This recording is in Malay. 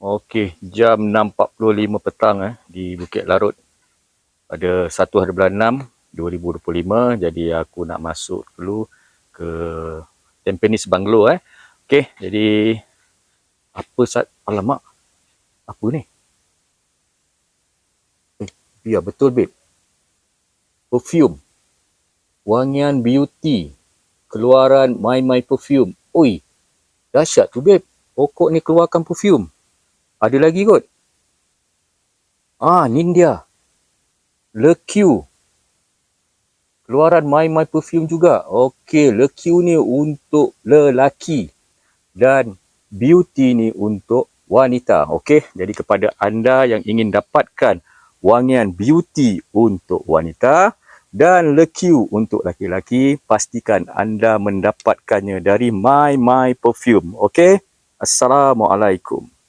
Okey, jam 6.45 petang eh, di Bukit Larut pada 1 hari bulan 6 2025. Jadi aku nak masuk dulu ke Tampines Banglo eh. Okey, jadi apa saat alamak? Apa ni? Eh, ya betul babe. Perfume. Wangian beauty. Keluaran My My Perfume. Oi, dahsyat tu babe. Pokok ni keluarkan perfume. Ada lagi kot. Ah, ni dia. Le Q. Keluaran My My Perfume juga. Okey, Le Q ni untuk lelaki. Dan beauty ni untuk wanita. Okey, jadi kepada anda yang ingin dapatkan wangian beauty untuk wanita dan Le Q untuk lelaki, pastikan anda mendapatkannya dari My My Perfume. Okey? Assalamualaikum.